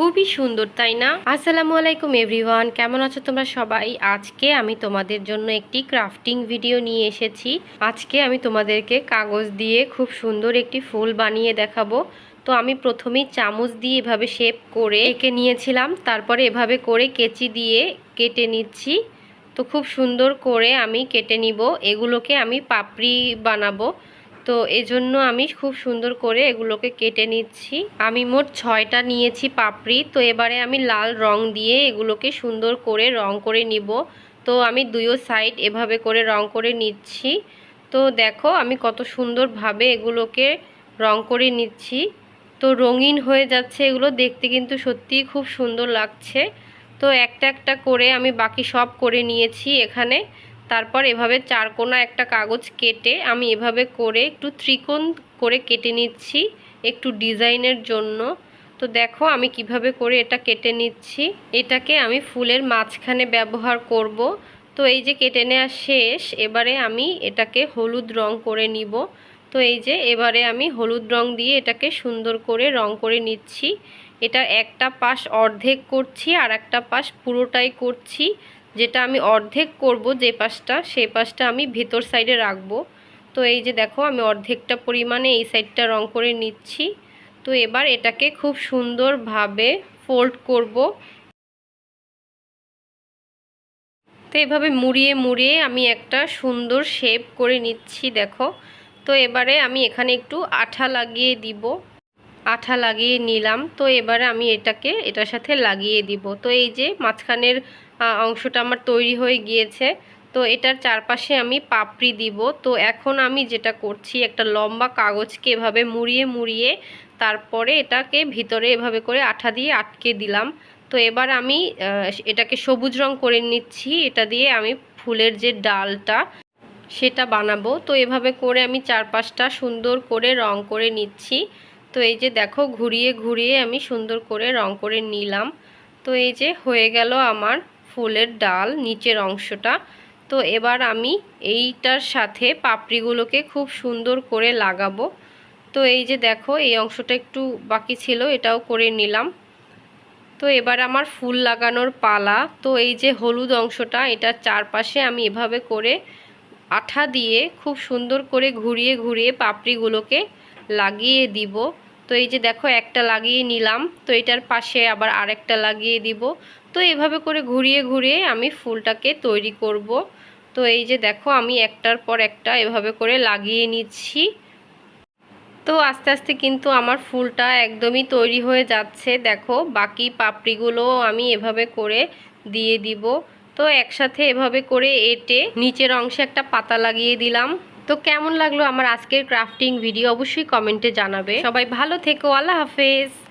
খুবই সুন্দর, তাই না? আসসালামু আলাইকুম, এভরিওয়ান। কেমন আছো তোমরা সবাই? আজকে আমি তোমাদের জন্য একটি ক্রাফটিং ভিডিও নিয়ে এসেছি। আজকে আমি তোমাদেরকে কাগজ দিয়ে খুব সুন্দর একটি ফুল বানিয়ে দেখাবো। তো আমি প্রথমেই চামচ দিয়ে এভাবে শেপ করে এঁকে নিয়েছিলাম। তারপরে এভাবে করে কেচি দিয়ে কেটে নিচ্ছি। তো খুব সুন্দর করে আমি কেটে নিব। এগুলোকে আমি পাপড়ি বানাবো। তো এজন্য আমি খুব সুন্দর করে এগুলোকে কেটে নিচ্ছি। আমি মোট ছয়টা নিয়েছি পাপড়ি। তো এবারে আমি লাল রং দিয়ে এগুলোকে সুন্দর করে রং করে নিব। তো আমি দুইও সাইড এভাবে করে রং করে নিচ্ছি। তো দেখো আমি কত সুন্দরভাবে এগুলোকে রং করে নিচ্ছি। তো রঙিন হয়ে যাচ্ছে এগুলো। দেখতে কিন্তু সত্যিই খুব সুন্দর লাগছে। তো একটা একটা করে আমি বাকি সব করে নিয়েছি এখানে। তারপর এভাবে চারকোনা একটা কাগজ কেটে আমি এভাবে করে একটু ত্রিকোণ করে কেটে নিচ্ছি একটু ডিজাইনের জন্য। তো দেখো আমি কীভাবে করে এটা কেটে নিচ্ছি। এটাকে আমি ফুলের মাঝখানে ব্যবহার করব। তো এই যে কেটে নেওয়া শেষ, এবারে আমি এটাকে হলুদ রং করে নিব। তো এই যে এবারে আমি হলুদ রং দিয়ে এটাকে সুন্দর করে রং করে নিচ্ছি। এটা একটা পাশ অর্ধেক করছি আর একটা পাশ পুরোটাই করছি। যেটা আমি অর্ধেক করব যে পাশটা সেই পাশটা আমি ভেতর সাইডে রাখব। তো এই যে দেখো, আমি অর্ধেকটা পরিমাণে এই সাইডটা রং করে নিচ্ছি। তো এবার এটাকে খুব সুন্দরভাবে ফোল্ড করব। তো এভাবে মুড়িয়ে মুড়িয়ে আমি একটা সুন্দর শেপ করে নিচ্ছি, দেখো। তো এবারে আমি এখানে একটু আঠা লাগিয়ে দিব। আঠা লাগিয়ে নিলাম। তো এবারে আমি এটাকে, এটার সাথে লাগিয়ে দিব। তো এই যে মাঝখানের অংশটা আমার তৈরি হয়ে গিয়েছে। তো এটার চারপাশে আমি পাপড়ি দিব। তো এখন আমি যেটা করছি, একটা লম্বা কাগজকে এভাবে মুড়িয়ে মুড়িয়ে তারপরে এটাকে ভিতরে এভাবে করে আঠা দিয়ে আটকে দিলাম। তো এবার আমি এটাকে সবুজ রং করে নিচ্ছি। এটা দিয়ে আমি ফুলের যে ডালটা, সেটা বানাবো। তো এভাবে করে আমি চারপাশটা সুন্দর করে রং করে নিচ্ছি। তো এই যে দেখো, ঘুরিয়ে ঘুরিয়ে আমি সুন্দর করে রং করে নিলাম। তো এই যে হয়ে গেল আমার ফুলের ডাল নিচের অংশটা। তো এবার আমি এইটার সাথে পাপড়িগুলোকে খুব সুন্দর করে লাগাবো। তো এই যে দেখো, এই অংশটা একটু বাকি ছিল, এটাও করে নিলাম। তো এবার আমার ফুল লাগানোর পালা। তো এই যে হলুদ অংশটা, এটার চারপাশে আমি এভাবে করে আঠা দিয়ে খুব সুন্দর করে ঘুরিয়ে ঘুরিয়ে পাপড়িগুলোকে লাগিয়ে দিব। তো এই যে দেখো, একটা লাগিয়ে নিলাম। তো এটার পাশে আবার আরেকটা লাগিয়ে দিব। তো এভাবে করে ঘুরিয়ে ঘুরিয়ে আমি ফুলটাকে তৈরি করব। তো এই যে দেখো, আমি একটার পর একটা এভাবে করে লাগিয়ে নিচ্ছি। তো আস্তে আস্তে কিন্তু আমার ফুলটা একদমই তৈরি হয়ে যাচ্ছে। দেখো, বাকি পাপড়িগুলো আমি এভাবে করে দিয়ে দিব। তো একসাথে এভাবে করে এটে নিচের অংশে একটা পাতা লাগিয়ে দিলাম। তো কেমন লাগল আমার আজকের ক্রাফটিং ভিডিও অবশ্যই কমেন্টে জানাবে। সবাই ভালো থেকো, আল্লাহ হাফেজ।